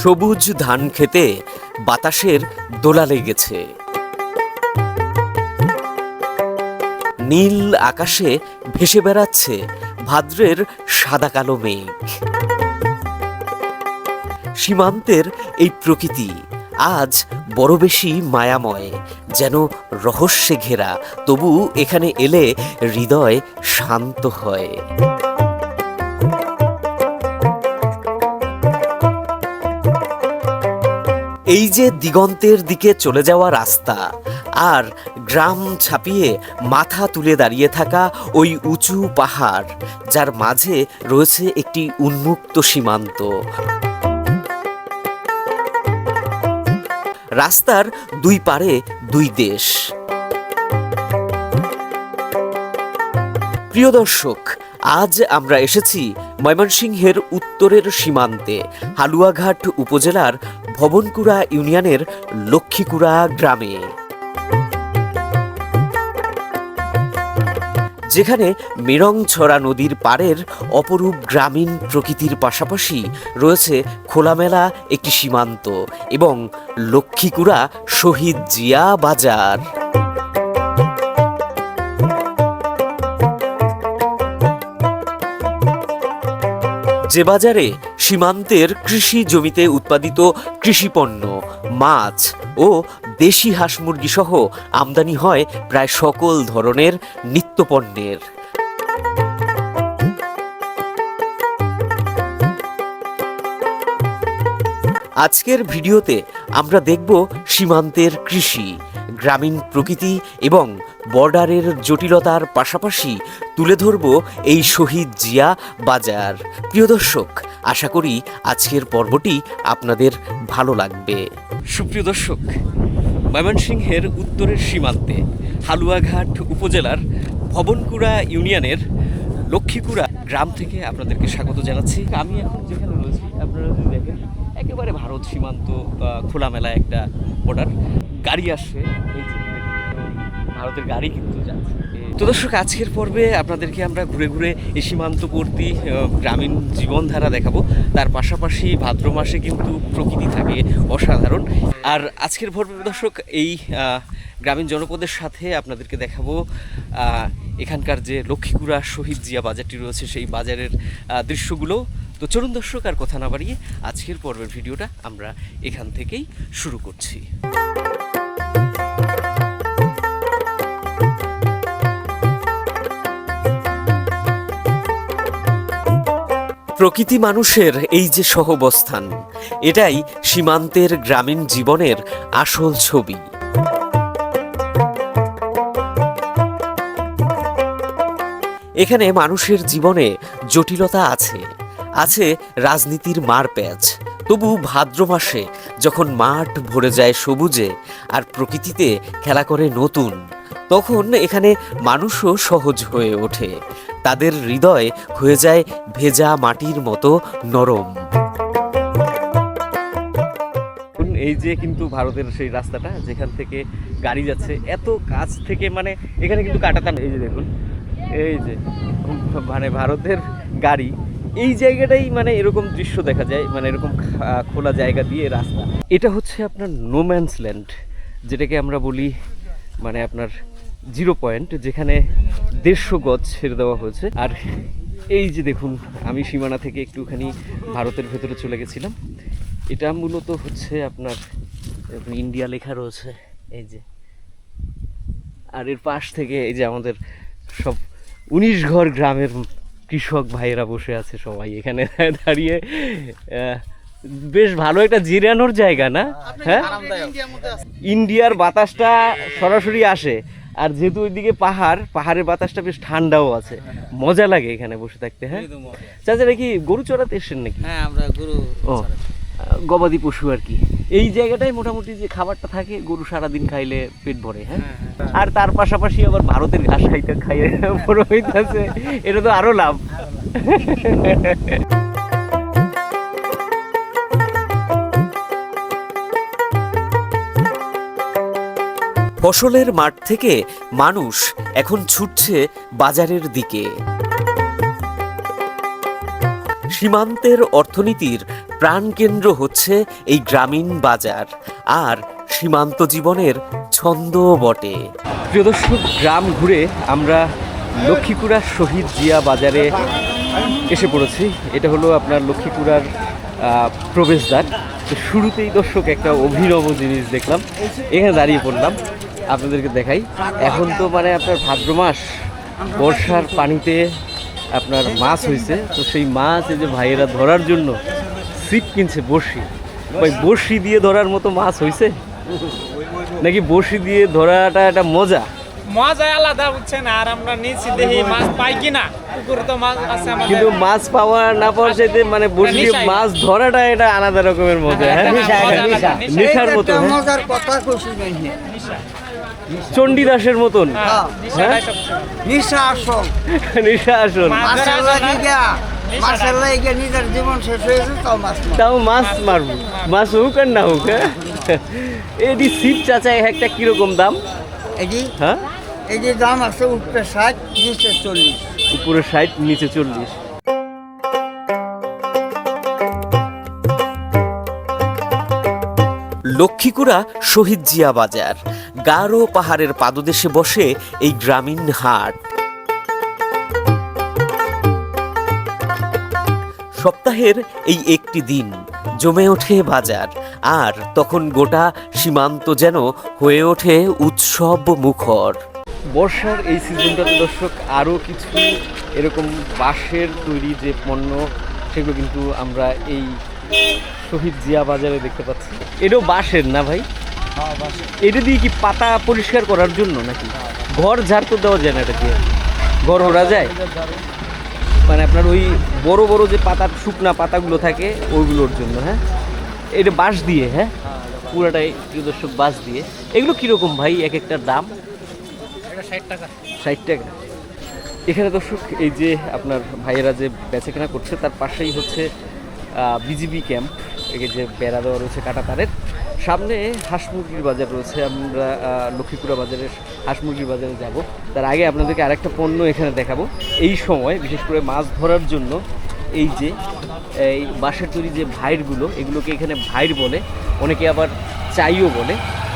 সবুজ ধান খেতে বাতাসের দোলা লেগেছে। নীল আকাশে ভেসে বেড়াচ্ছে ভাদ্রের সাদা কালো মেঘ। সীমান্তের এই প্রকৃতি আজ বড় বেশি মায়াময়, যেন রহস্যে ঘেরা, তবু এখানে এলে হৃদয় শান্ত হয়। এই যে দিগন্তের দিকে চলে যাওয়া রাস্তা, আর গ্রাম ছাপিয়ে মাথা তুলে দাঁড়িয়ে থাকা ওই উঁচু পাহাড়, যার মাঝে রয়েছে একটি উন্মুক্ত সীমান্ত। রাস্তার দুই পারে দুই দেশ। প্রিয় দর্শক, আজ আমরা এসেছি ময়মনসিংহের উত্তরের সীমান্তে, হালুয়াঘাট উপজেলার ভবনকুড়া ইউনিয়নের লক্ষ্মীকুড়া গ্রামে। যেখানে মিরংছড়া নদীর পাড়ের অপরূপ গ্রামীণ প্রকৃতির পাশাপাশি রয়েছে খোলামেলা একটি সীমান্ত এবং লক্ষ্মীকুড়া শহীদ জিয়া বাজার। যে বাজারে সীমান্তের কৃষি জমিতে উৎপাদিত কৃষিপণ্য মাছ ও দেশি হাঁস মুরগি সহ আমদানি হয় প্রায় সকল ধরনের নিত্যপণ্যের। আজকের ভিডিওতে আমরা দেখব সীমান্তের কৃষি, গ্রামীণ প্রকৃতি এবং বর্ডারের জটিলতার পাশাপাশি তুলে ধরব এই শহীদ জিয়া বাজার। প্রিয় দর্শক, আশা করি আজকের পর্বটি আপনাদের ভালো লাগবে। সুপ্রিয় দর্শক, ময়মনসিংহের উত্তরের সীমান্তে হালুয়াঘাট উপজেলার ভবনকুড়া ইউনিয়নের লক্ষ্মীকুড়া গ্রাম থেকে আপনাদেরকে স্বাগত জানাচ্ছি। আমি এখন যেখানে রয়েছি, আপনারা যদি দেখেন একেবারে ভারত সীমান্ত খোলামেলা একটা বর্ডার গাড়ি আসছে। এই যে, ভারতের গাড়ি কিন্তু যাচ্ছে। তো দর্শক, আজকের পর্বে আপনাদেরকে আমরা ঘুরে ঘুরে এই সীমান্তবর্তী গ্রামীণ জীবনধারা দেখাবো। তার পাশাপাশি ভাদ্র মাসে কিন্তু প্রকৃতি থাকে অসাধারণ। আর আজকের পর্বে দর্শক, এই গ্রামীণ জনপদের সাথে আপনাদেরকে দেখাবো এখানকার যে লক্ষ্মীকুড়া শহীদ জিয়া বাজারটি রয়েছে, সেই বাজারের দৃশ্যগুলো। তো চলুন দর্শক, আর কথা না বাড়িয়ে আজকের পর্বের ভিডিওটা আমরা এখান থেকেই শুরু করছি। প্রকৃতি মানুষের এই যে সহবস্থান, এটাই সীমান্তের গ্রামীণ জীবনের আসল ছবি। এখানে মানুষের জীবনে জটিলতা আছে। আছে রাজনীতির মারপ্যাচ তবু ভাদ্র মাসে যখন মাঠ ভরে যায় সবুজে আর প্রকৃতিতে খেলা করে নতুন, তখন এখানে মানুষও সহজ হয়ে ওঠে। তাদের হৃদয় হয়ে যায় ভেজা মাটির মতো নরম। এই যে কিন্তু ভারতের সেই রাস্তাটা, যেখান থেকে গাড়ি যাচ্ছে, এত কাছ থেকে মানে এখানে কিন্তু কাটাতাম। এই যে দেখুন, এই যে মানে ভারতের গাড়ি। এই জায়গাটাই মানে এরকম দৃশ্য দেখা যায় মানে এরকম খোলা জায়গা দিয়ে রাস্তা। এটা হচ্ছে আপনার নোম্যান্স ল্যান্ড যেটাকে আমরা বলি মানে আপনার জিরো পয়েন্ট যেখানে দেড়শো গজ ছেড়ে দেওয়া হয়েছে। আর এই যে দেখুন, আমি সীমানা থেকে একটুখানি ভারতের ভেতরে চলে গেছিলাম। এটা মূলত হচ্ছে আপনার ইন্ডিয়া লেখা রয়েছে, এই যে। আর এর পাশ থেকে এই যে আমাদের সব উনিশ ঘর গ্রামের কৃষক ভাইয়েরা বসে আছে সবাই এখানে দাঁড়িয়ে বেশ ভালো একটা জিরানোর জায়গা না? হ্যাঁ? ইন্ডিয়ার বাতাসটা সরাসরি আসে আর যেহেতু ওইদিকে পাহাড় পাহাড়ের বাতাসটা বেশ ঠান্ডাও আছে। মজা লাগে এখানে বসে থাকতে হ্যাঁ? চাচা নাকি গরু চড়াতে এসেছেন নাকি? হ্যাঁ আমরা গরু ও গবাদি পশু আর কি। এই জায়গাটাই মোটামুটি যে খাবারটা থাকে গরু সারাদিন খাইলে পেট ভরে হ্যাঁ? আর তার পাশাপাশি আবার ভারতের ঘাস খাইতে খাইয়ে বড় হইতাছে। এটা তো আরও লাভ। ফসলের মাঠ থেকে মানুষ এখন ছুটছে বাজারের দিকে। সীমান্তের অর্থনীতির প্রাণকেন্দ্র হচ্ছে এই গ্রামীণ বাজার আর সীমান্ত জীবনের ছন্দ বটে। প্রিয় দর্শক, গ্রাম ঘুরে আমরা লক্ষ্মীপুরা শহীদ জিয়া বাজারে এসে পড়েছি। এটা হলো আপনার লক্ষ্মীপুরার প্রবেশদ্বার। তো শুরুতেই দর্শক একটা অভিনব জিনিস দেখলাম। এখানে দাঁড়িয়ে পড়লাম, আপনাদেরকে দেখাই। এখন তো মানে আপনার ভাদ্র মাস, বর্ষার পানিতে আপনার মাছ হয়েছে তো সেই মাছ এই যে ভাইয়েরা ধরার জন্য ছিপ কিনছে বড়শি। ভাই বড়শি দিয়ে ধরার মতো মাছ হয়েছে নাকি বড়শি দিয়ে ধরাটা একটা মজা? মজা আলাদা বুঝছেন আর আমরা নিচে দেখি মাছ পাই কিনা? পুকুরে তো মাছ আছে আমাদের। কিন্তু মাছ পাওয়া না পাওয়ার চাইতে মানে বড়শি দিয়ে মাছ ধরাটা এটা আলাদা রকমের মজা হ্যাঁ? নেশার মতো হ্যাঁ? মজার কথা কইছি নাই চণ্ডীদাসের মতন হ্যাঁ। নিশাটাই নিশা আসল। নেশা আসল। মাছ মাছের ধরা যায় না। লাগিয়া মাছের লাগিয়া নিজের জীবন শেষ হয়েছে তাও মাছ তাও মাছ মারবো। মাছ হোক আর না হোক হ্যাঁ? এটি সিপ চাচা একটা কীরকম দাম? এই হ্যাঁ? এই যে দাম আছে উপরে ষাট নিচে চল্লিশ। উপরে ষাট নিচে চল্লিশ। লক্ষ্মীকুড়া শহীদ জিয়া বাজার। গারো পাহাড়ের পাদদেশে বসে এই গ্রামীণ হাট। সপ্তাহের এই একটি দিন জমে ওঠে বাজার আর তখন গোটা সীমান্ত যেন হয়ে ওঠে উৎসব মুখর। বর্ষার এই সিজনটাতে দর্শক আরও কিছু এরকম বাঁশের তৈরি যে পণ্য সেগুলো কিন্তু আমরা এই শহীদ জিয়া বাজারে দেখতে পাচ্ছি। এটাও বাঁশের না ভাই? এটা দিয়ে কি পাতা পরিষ্কার করার জন্য নাকি? ঘর ঝাড় তো দেওয়া যায় না এটা দিয়ে? ঘর ওরা যায়। মানে আপনার ওই বড় বড় যে পাতা শুকনা পাতাগুলো থাকে ওইগুলোর জন্য হ্যাঁ? এটা বাঁশ দিয়ে হ্যাঁ? পুরাটাই প্রিয় দর্শক বাঁশ দিয়ে। এগুলো কীরকম ভাই এক একটার দাম ষাট টাকা। ষাট টাকা। এখানে দর্শক এই যে আপনার ভাইয়েরা যে বেচা কেনা করছে তার পাশেই হচ্ছে বিজিবি ক্যাম্প। এই যে বেড়া দেওয়া রয়েছে কাটা তারের সামনে হাঁস মুরগির বাজার রয়েছে, আমরা লক্ষ্মীপুরা বাজারে হাঁস মুরগির বাজারে যাব। তার আগে আপনাদেরকে আরেকটা পণ্য এখানে দেখাবো। এই সময়, বিশেষ করে মাছ ধরার জন্য, এই যে, এই বাঁশের তৈরি যে ভাইরগুলো, এগুলোকে এখানে ভাইর বলে, অনেকে আবার চাইও বলে।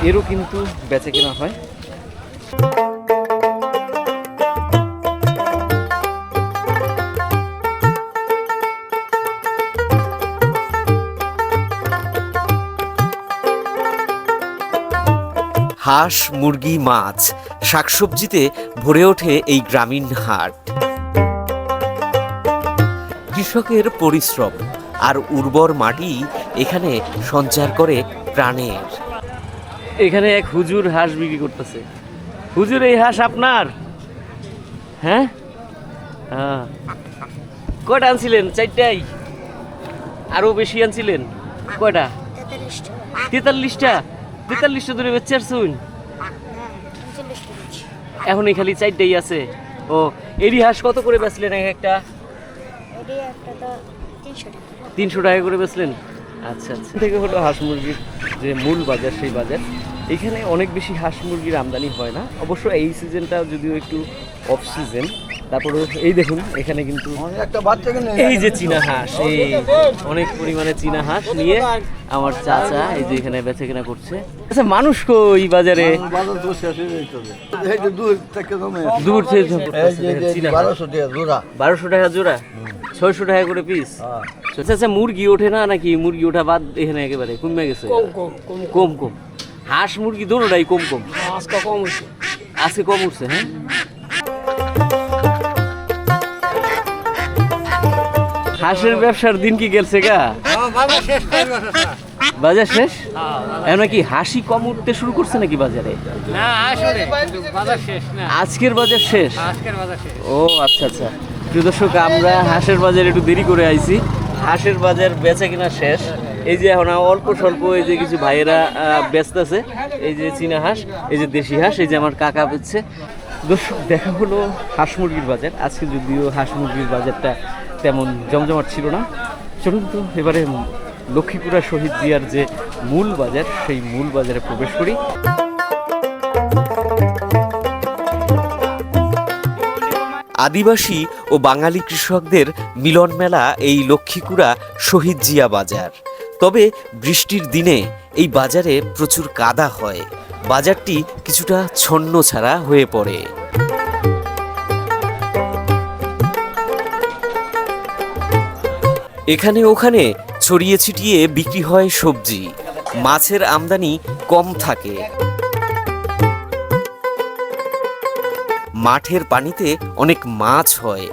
এরও কিন্তু বেচে কেনা হয়। হাঁস, মুরগি, মাছ, শাকসবজিতে ভরে ওঠে এই গ্রামীণ হাট। কৃষকের পরিশ্রম আর উর্বর মাটি এখানে সঞ্চার করে প্রাণের। এখানে এক হুজুর হাঁস বিক্রি করতেছে। হুজুর, এই হাঁস আপনার? হ্যাঁ? হ্যাঁ। কয়টা আনছিলেন? চারটাই? আরও বেশি আনছিলেন? কয়টা? তেতাল্লিশটা। তেতাল্লিশটা ধরে বেচে আসছুন? এখন এই খালি চারটাই আছে। ও এরি হাঁস কত করে বেচলেন এক একটা? তিনশো টাকা। করে বেচলেন? আচ্ছা আচ্ছা। থেকে হলো হাঁস মুরগির যে মূল বাজার সেই বাজার। এখানে অনেক বেশি হাঁস মুরগির আমদানি হয় না। অবশ্য এই সিজনটা যদিও একটু অফ সিজন তারপরে এই দেখুন এখানে কিন্তু একটা বাচ্চা কিনে এই যে চীনা হাঁস এই অনেক পরিমাণে চীনা হাঁস নিয়ে আমার চাচা এই যে এখানে বেচে কেনা করছে। আচ্ছা মানুষ কো এই বাজারে বাজার তো শেষ হয়ে যাইতেছে এই যে দূর থেকে। বারোশো টাকা জোড়া। বারোশো টাকা জোড়া? ছয়শো টাকা করে পিস আচ্ছা আচ্ছা মুরগি ওঠে না নাকি মুরগি ওঠা বাদ এখানে একেবারে কমে গেছে? কম কম হাঁস মুরগি দুটোটাই কম কম। আজকে কম হয়েছে আজকে কম উঠছে হ্যাঁ? হাঁসের ব্যবসার দিন কি গেলছে গা? বাজার শেষ এখন কি হাসি কম উঠতে শুরু করছে নাকি বাজারে? না বাজার শেষ না। আজকের বাজার শেষ? আজকের বাজার শেষ। ও আচ্ছা আচ্ছা। প্রিয় দর্শক আমরা হাঁসের বাজার একটু দেরি করে আইছি। হাঁসের বাজার বেচা কিনা শেষ? এই যে এখন অল্প স্বল্প এই যে কিছু ভাইয়েরা ব্যস্ত আছে। এই যে চীনা হাঁস এই যে দেশি হাঁস এই যে আমার কাকা বেচছে। দর্শক দেখা হলো হাঁস মুরগির বাজার। আজকে যদিও হাঁস মুরগির বাজারটা তেমন জমজমাট ছিল না। চলুন তো, এবারে লক্ষ্মীপুরা শহীদ জিয়ার যে মূল বাজার, সেই মূল বাজারে প্রবেশ করি। আদিবাসী ও বাঙালি কৃষকদের মিলন মেলা এই লক্ষ্মীকুড়া শহীদ জিয়া বাজার। তবে বৃষ্টির দিনে এই বাজারে প্রচুর কাদা হয়। বাজারটি কিছুটা ছন্ন ছাড়া হয়ে পড়ে। এখানে ওখানে ছড়িয়ে ছিটিয়ে বিক্রি হয় সবজি। মাছের আমদানি কম থাকে। মাঠের পানিতে অনেক মাছ হয়।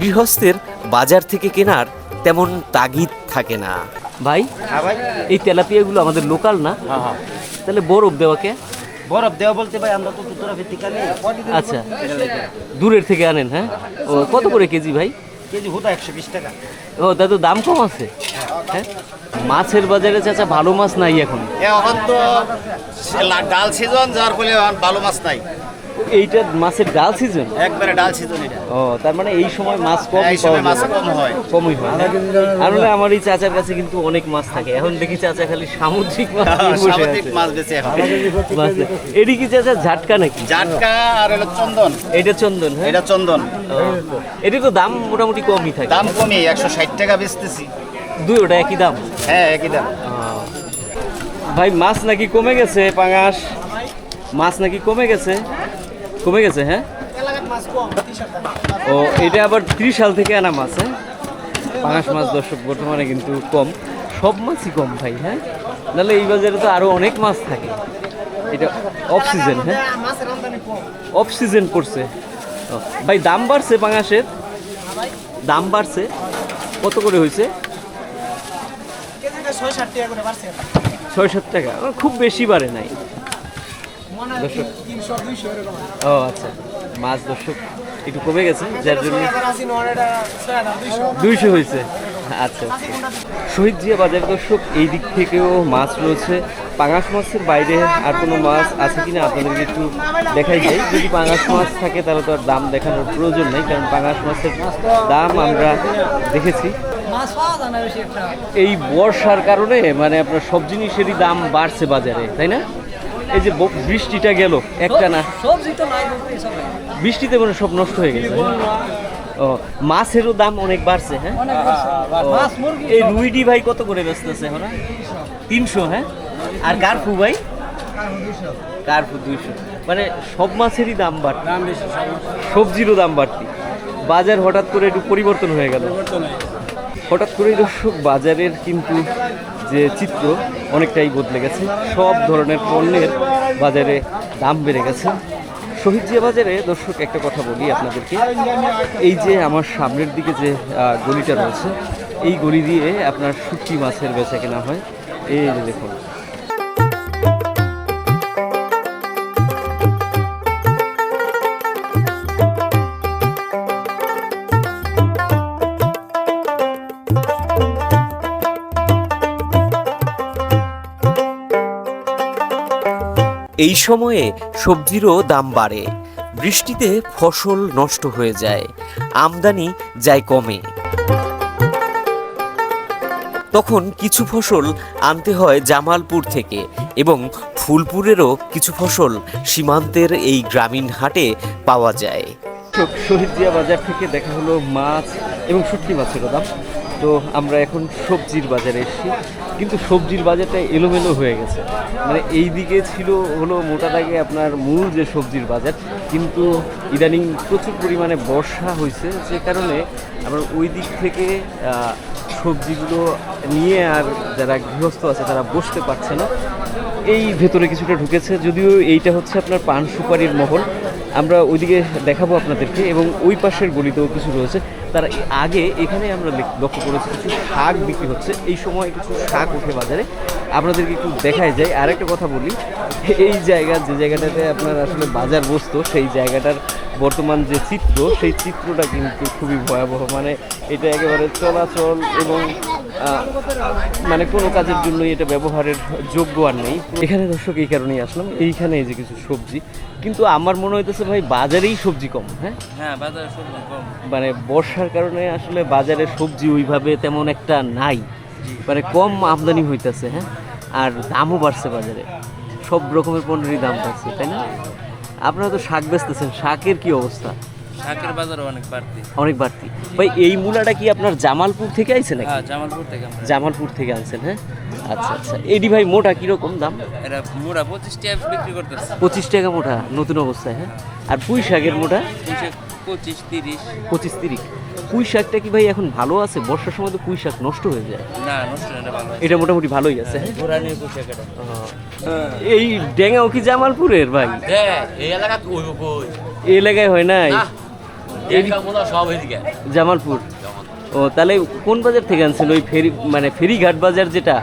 গৃহস্থের বাজার থেকে কেনার তেমন তাগিদ থাকে না। ভাই হ্যাঁ ভাই এই তেলাপিয়াগুলো আমাদের লোকাল না? হ্যাঁ হ্যাঁ। তাহলে বরফ দেওয়াকে বরফ দেওয়া বলতে ভাই আমরা তো আচ্ছা। দূরের থেকে আনেন হ্যাঁ? ও কত করে কেজি ভাই? কেজি হুদা একশো বিশ টাকা। ও দাদু তো দাম কম আছে? হ্যাঁ? মাছের বাজারে চাচা ভালো মাছ নাই এখন। এখন তো ডাল সিজন যার ফলে এখন ভালো মাছ নাই। এইটা মাছের ডাল সিজন একবারে ডাল সিজন এটা। ও তার মানে এই সময় মাছ কম এই সময় মাছ কম হয়। কমই হয়? আর হলে আমার এই চাচার কাছে কিন্তু অনেক মাছ থাকে। এখন দেখি চাচা খালি সামুদ্রিক মাছ সামুদ্রিক মাছ বেশি এখন। এটি কি চাচা ঝাটকা নাকি? জাটকা আর হলো চন্দন। এটা চন্দন হ্যাঁ? এটা চন্দন। এটি তো দাম মোটামুটি কমই থাকে। দাম কমই একশো ষাট টাকা বেচতেছি। দুই ওটা একই দাম? হ্যাঁ একই দাম। ভাই মাছ নাকি কমে গেছে পাঙাশ? মাছ নাকি কমে গেছে? কমে গেছে হ্যাঁ? ও এটা আবার ত্রিশ সাল থেকে আনা মাছ হ্যাঁ? পাঙাশ মাছ দর্শক বর্তমানে কিন্তু কম। সব মাছই কম ভাই হ্যাঁ? নাহলে এই বাজারে তো আরও অনেক মাছ থাকে। এটা অফ সিজন হ্যাঁ? অফ সিজন পড়ছে। ভাই দাম বাড়ছে পাঙাশের? দাম বাড়ছে। কত করে হয়েছে? ছয় সাত টাকা খুব বেশি বাড়ে নাই। ও আচ্ছা। মাছ দর্শক একটু কমে গেছে যার জন্য দুইশো। হয়েছে। আচ্ছা। আচ্ছা। শহীদ জিয়া বাজার দর্শক এই দিক থেকেও মাছ রয়েছে। পাঙাশ মাছের বাইরে আর কোনো মাছ আছে কিনা আপনাদেরকে একটু দেখাই যাই যদি পাঙাশ মাছ থাকে তাহলে তো আর দাম দেখানোর প্রয়োজন নেই কারণ পাঙাশ মাছের দাম আমরা দেখেছি। এই বর্ষার কারণে মানে আপনার সব জিনিসেরই দাম বাড়ছে বাজারে তাই না? এই যে বৃষ্টিটা গেল একটা না বৃষ্টিতে মানে সব নষ্ট হয়ে গেছে ও মাছেরও দাম অনেক বাড়ছে হ্যাঁ? এই রুইডি ভাই কত করে বেচতেছে এখন তিনশো হ্যাঁ? আর কার্ফু ভাই? কার্ফু দুইশো। মানে সব মাছেরই দাম বাড়তি সবজিরও দাম বাড়তি বাজার হঠাৎ করে একটু পরিবর্তন হয়ে গেল। হঠাৎ করে দর্শক বাজারের কিন্তু যে চিত্র অনেকটাই বদলে গেছে। সব ধরনের পণ্যের বাজারে দাম বেড়ে গেছে। শহীদ জিয়া বাজারে, দর্শক, একটা কথা বলি আপনাদেরকে। এই যে আমার সামনের দিকে যে গলিটা রয়েছে, এই গলি দিয়ে আপনার শুটকি মাছের বেচা কেনা হয়। এই দেখুন। এই সময়ে সবজিরও দাম বাড়ে। বৃষ্টিতে ফসল নষ্ট হয়ে যায়, আমদানি যায় কমে। তখন কিছু ফসল আনতে হয় জামালপুর থেকে এবং ফুলপুরেরও কিছু ফসল সীমান্তের এই গ্রামীণ হাটে পাওয়া যায়। শহীদ জিয়া বাজার থেকে দেখা হলো মাছ এবং শুটকি মাছের দাম তো আমরা এখন সবজির বাজারে এসেছি। কিন্তু সবজির বাজারটা এলোমেলো হয়ে গেছে। মানে এই দিকে ছিল হলো মোটা দাগে আপনার মূল যে সবজির বাজার, কিন্তু ইদানিং প্রচুর পরিমাণে বর্ষা হয়েছে। যে কারণে আমরা ওই দিক থেকে সবজিগুলো নিয়ে আর যারা গৃহস্থ আছে তারা বসতে পারছে না। এই ভেতরে কিছুটা ঢুকেছে, যদিও এইটা হচ্ছে আপনার পান সুপারির মহল। আমরা ওইদিকে দেখাবো আপনাদেরকে এবং ওই পাশের গলিতেও কিছু রয়েছে। তার আগে এখানে আমরা লক্ষ্য করেছি কিছু শাক বিক্রি হচ্ছে। এই সময় কিছু শাক ওঠে বাজারে। আপনাদেরকে একটু দেখাই যায়। আর একটা কথা বলি, এই জায়গা, যে জায়গাটাতে আপনার আসলে বাজার বসতো, সেই জায়গাটার বর্তমান যে চিত্র, সেই চিত্রটা কিন্তু খুবই ভয়াবহ। মানে এটা একেবারে চলাচল এবং মানে কোনো কাজের জন্যই এটা ব্যবহারের যোগ্য আর নেই। এখানে দর্শক, এই কারণেই আসলাম। এইখানে এই যে কিছু সবজি কিন্তু আমার মনে হইতেছে ভাই বাজারেই সবজি কম হ্যাঁ? হ্যাঁ বাজারে সবজি কম। মানে বর্ষার কারণে আসলে বাজারে সবজি ওইভাবে তেমন একটা নাই। মানে কম আমদানি হইতেছে হ্যাঁ? আর দামও বাড়ছে বাজারে। সব রকমের পণ্যেরই দাম বাড়ছে তাই না? আপনারা তো শাক বেচতেছেন শাকের কি অবস্থা? শাকের বাজারও অনেক বাড়তি। অনেক বাড়তি। ভাই এই মূলাটা কি আপনার জামালপুর থেকে আইছে নাকি? হ্যাঁ জামালপুর থেকে জামালপুর থেকে আনছেন হ্যাঁ? আচ্ছা আচ্ছা। এডি ভাই মোটা কীরকম দাম? এরা মোড়া পঁচিশ টাকা বিক্রি করতেছে। পঁচিশ টাকা মোটা নতুন অবস্থায় হ্যাঁ? আর পুঁই শাকের মোটা? পঁচিশ তিরিশ। পঁচিশ তিরিশ। পুঁই শাকটা কি ভাই এখন ভালো আছে? বর্ষার সময় তো পুঁই শাক নষ্ট হয়ে যায়। না নষ্ট না, এটা ভালো এটা মোটামুটি ভালোই আছে হ্যাঁ? এটা এই ডেঙ্গাও কি জামালপুরের ভাই? হ্যাঁ এই এলাকা এই এলাকায় হয় নাই? জামালপুর। ও তাহলে কোন বাজার থেকে আনছেন? ওই ফেরি মানে ফেরিঘাট বাজার যেটা?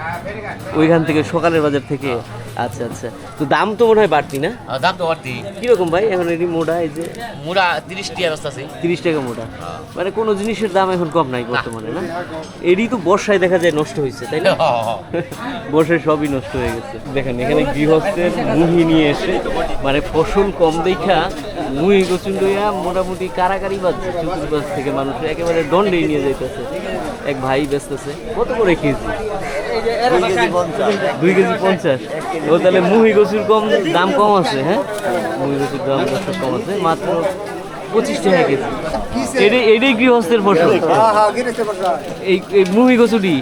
ওইখান থেকে সকালের বাজার থেকে? আচ্ছা আচ্ছা। তো দাম তো মনে হয় বাড়তি না? দাম তো বাড়তি। কীরকম ভাই? এখন এটি মোটা এই যে? মুড়া তিরিশ টিয়া রাস্তা আছে। তিরিশ টাকা মোটা। মানে কোনো জিনিসের দাম এখন কম নাই বর্তমানে না? এরই তো বর্ষায় দেখা যায় নষ্ট হয়েছে তাই না? বর্ষায় সবই নষ্ট হয়ে গেছে। দেখেন এখানে গৃহস্থের মুহি নিয়ে এসে মানে ফসল কম দেখা মুহি কচুন লইয়া মোটামুটি কারাকারি বাজছে চতুর্পাশ থেকে মানুষ একেবারে দণ্ডেই নিয়ে যাইতেছে এক ভাই বেচতেছে কত করে কেজি দুই কেজি পঞ্চাশ ও তাহলে মুহি কচুর কম দাম কম আছে হ্যাঁ মুহি কচুর দাম কম আছে মাত্র পঁচিশ টাকা কেজি এটাই এটাই গৃহস্থের ফসল এই মুহি কচুরি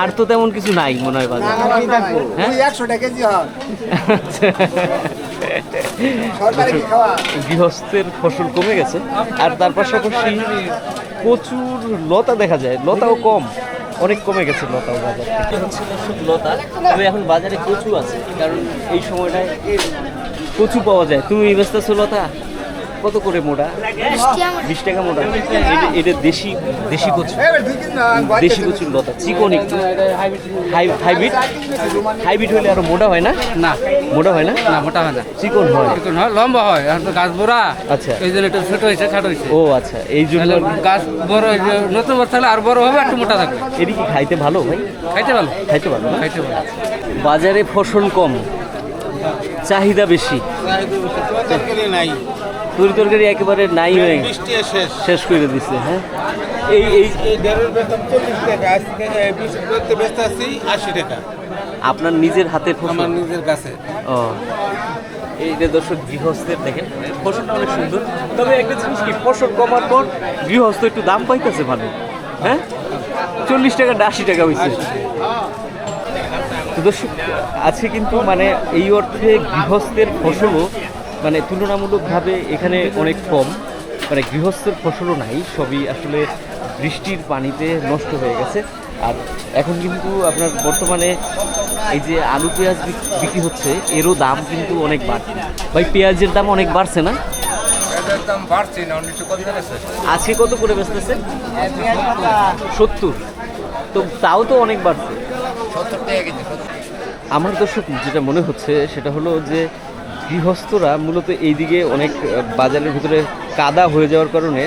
আর তো তেমন কিছু নাই মনে হয় বাজারে হ্যাঁ একশো টাকা কেজি গৃহস্থের ফসল কমে গেছে। আর তার পাশাপাশি প্রচুর লতা দেখা যায়। লতাও কম। অনেক কমে গেছে লতাও বাজার লতা। তবে এখন বাজারে প্রচুর আছে। কারণ এই সময়টায় কচু পাওয়া যায়। তুমি ব্যস্ত আছো লতা? কত করে মোটা? বিশ টাকা মোটা। এটা- দেশি দেশি কচু দেশি কচুর লতা। চিকন একটু। হাইব্রিড? হাইব্রিড হলে আরও মোটা হয় না? না। মোটা হয় না? না মোটা হয় না। চিকন হয়। চিকন হয় লম্বা হয়। আর তো গাছ বড়া। আচ্ছা। এই জন্য একটু ছোট হয়েছে খাটো হয়েছে। ও আচ্ছা। এই জন্য গাছ বড় হয়েছে নতুন বড় থাকলে আর বড় হবে একটু মোটা থাকবে। এটি কি খাইতে ভালো ভাই? খাইতে ভালো। খাইতে ভালো না? খাইতে ভালো। বাজারে ফসল কম। চাহিদা বেশি। নাই? তরি তরকারি একেবারে নাই হয়ে শেষ। শেষ করে দিচ্ছে হ্যাঁ? এই এই এই বেতন চল্লিশ টাকা আজকে বিশ করতে ব্যস্ত আছি আশি টাকা। আপনার নিজের হাতে আমার নিজের কাছে ও। এইটা দর্শক গৃহস্থের দেখেন ফসলটা অনেক সুন্দর। তবে একটা জিনিস কি ফসল কমার পর গৃহস্থ একটু দাম পাইতেছে ভালো হ্যাঁ? চল্লিশ টাকা আশি টাকা হয়েছে দর্শক আছে কিন্তু মানে এই অর্থে গৃহস্থের ফসলও মানে তুলনামূলকভাবে এখানে অনেক কম। মানে গৃহস্থের ফসলও নাই সবই আসলে বৃষ্টির পানিতে নষ্ট হয়ে গেছে। আর এখন কিন্তু আপনার বর্তমানে এই যে আলু পেঁয়াজ বিক- বিক্রি হচ্ছে এরও দাম কিন্তু অনেক বাড়ছে। ভাই পেঁয়াজের দাম অনেক বাড়ছে না? আজকে কত করে বেচতেছে? সত্তর। তো তাও তো অনেক বাড়ছে। আমার দর্শক যেটা মনে হচ্ছে সেটা হলো যে গৃহস্থরা মূলত এইদিকে অনেক বাজারের ভিতরে কাদা হয়ে যাওয়ার কারণে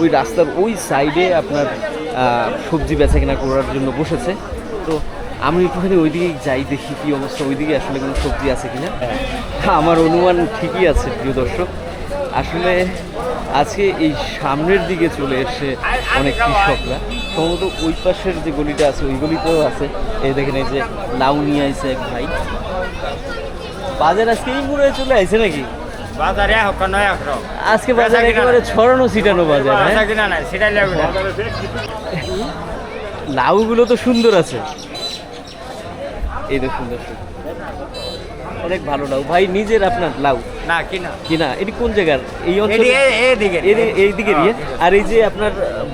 ওই রাস্তার ওই সাইডে আপনার সবজি বেচা কেনা করার জন্য বসেছে। তো আমি একটুখানি ওইদিকে যাই দেখি কি অবস্থা। ওইদিকে আসলে কোনো সবজি আছে কিনা? হ্যাঁ। আমার অনুমান ঠিকই আছে প্রিয় দর্শক। আসলে আজকে এই সামনের দিকে চলে এসে অনেক কৃষকরা। সম্ভবত ওই পাশের যে গলিটা আছে ওই গলিতেও আছে। এই দেখেন এই যে লাউ নিয়ে আইছে এক ভাই। বাজার আজকে পুরো মুড়ে চলে আইছে নাকি? বাজারে হোক নয় হোক আজকে বাজার একেবারে ছড়ানো ছিটানো বাজার হ্যাঁ? লাউগুলো তো সুন্দর আছে। এই তো সুন্দর সুন্দর। অনেক ভালো লাউ। ভাই নিজের আপনার লাউ? না কিনা। কিনা? এটি কোন জায়গার? এই অঞ্চলে এদিকে এদি- এই দিকে ইয়ে আর এই যে আপনার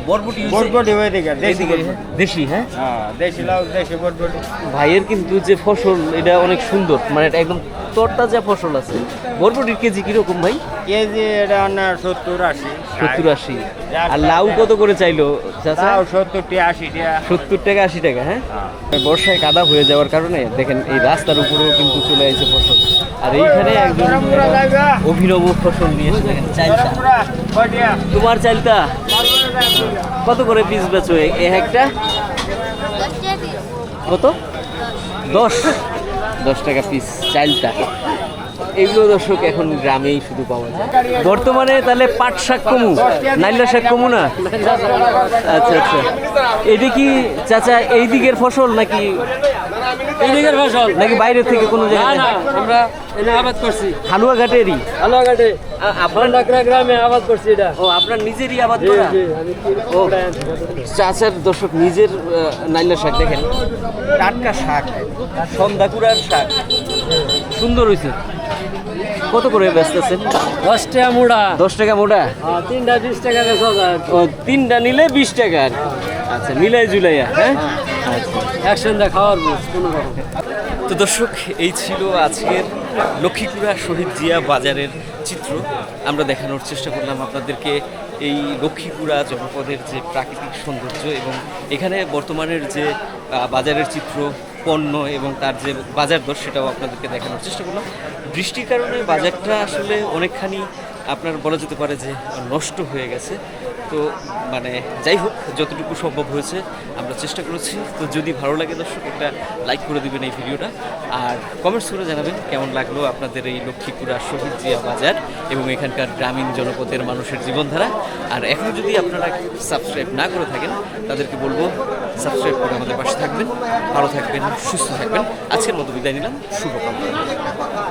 বরবটি বরবটি ওইদিকে দেশি। এইদিকে, দেশি হ্যাঁ? হ্যাঁ দেশি লাউ দেশি বরবটি। ভাইয়ের কিন্তু যে ফসল এটা অনেক সুন্দর। মানে এটা একদম তরতাজা ফসল আছে। বরবটির কেজি কীরকম ভাই? কেজি এটা আপনার সত্তর আশি। সত্তর আশি। আর লাউ কত করে চাইলো সত্তরটি আশিটি সত্তর টাকা আশি টাকা হ্যাঁ? বর্ষায় কাদা হয়ে যাওয়ার কারণে দেখেন এই রাস্তার উপরেও কিন্তু চলে আসছে ফসল। আর এইখানে একজন অভিনব ফসল নিয়ে এসে দেখেন চালটা তোমার চালটা কত করে পিস বেচো এ এ একটা? টাকা কত? দশ। দশ টাকা পিস চালটা এগুলো দর্শক এখন গ্রামেই শুধু পাওয়া যায়। বর্তমানে তাহলে পাট শাক কমু? নাইলা শাক কমু না? আচ্ছা আচ্ছা। এটা কি চাচা এই দিকের ফসল নাকি এই দিকের ফসল? নাকি বাইরে থেকে কোনো না জায়গায়? না আমরা এনে আবাদ করছি। হালুয়াঘাটেরই হালুয়াঘাটে। আপনার ডাকরা গ্রামে আবাদ করছি এটা। ও আপনার নিজেরই আবাদ করা? ও চাচার দর্শক নিজের নাইলা শাক দেখেন। টাটকা শাক সন্ধ্যাকুড়ার শাক। সুন্দর হয়েছে কত করে ব্যস্তেছেন দশ টাকা মুড়া। দশ টাকা মোটা হ্যাঁ, তিনটা বিশ টাকা ও তিনটা নিলে বিশ টাকা। আচ্ছা মিলাই জুলাইয়া হ্যাঁ? একসঙ্গে খাওয়ার কোনো তো দর্শক এই ছিল আজকের লক্ষ্মীপুরা শহীদ জিয়া বাজারের চিত্র। আমরা দেখানোর চেষ্টা করলাম আপনাদেরকে এই লক্ষ্মীপুরা জনপদের যে প্রাকৃতিক সৌন্দর্য এবং এখানে বর্তমানের যে বাজারের চিত্র পণ্য এবং তার যে বাজার দর সেটাও আপনাদেরকে দেখানোর চেষ্টা করলাম। বৃষ্টির কারণে বাজারটা আসলে অনেকখানি আপনার বলা যেতে পারে যে নষ্ট হয়ে গেছে। তো মানে যাই হোক, যতটুকু সম্ভব হয়েছে, আমরা চেষ্টা করেছি। তো যদি ভালো লাগে দর্শক, একটা লাইক করে দিবেন এই ভিডিওটা। আর কমেন্টস করে জানাবেন কেমন লাগল আপনাদের এই লক্ষ্মীপুরা শহীদ জিয়া বাজার এবং এখানকার গ্রামীণ জনপদের মানুষের জীবনধারা। আর এখন যদি আপনারা সাবস্ক্রাইব না করে থাকেন, তাদেরকে বলব সাবস্ক্রাইব করে আমাদের পাশে থাকবেন। ভালো থাকবেন, সুস্থ থাকবেন। আজকের মতো বিদায় নিলাম। শুভকামনা।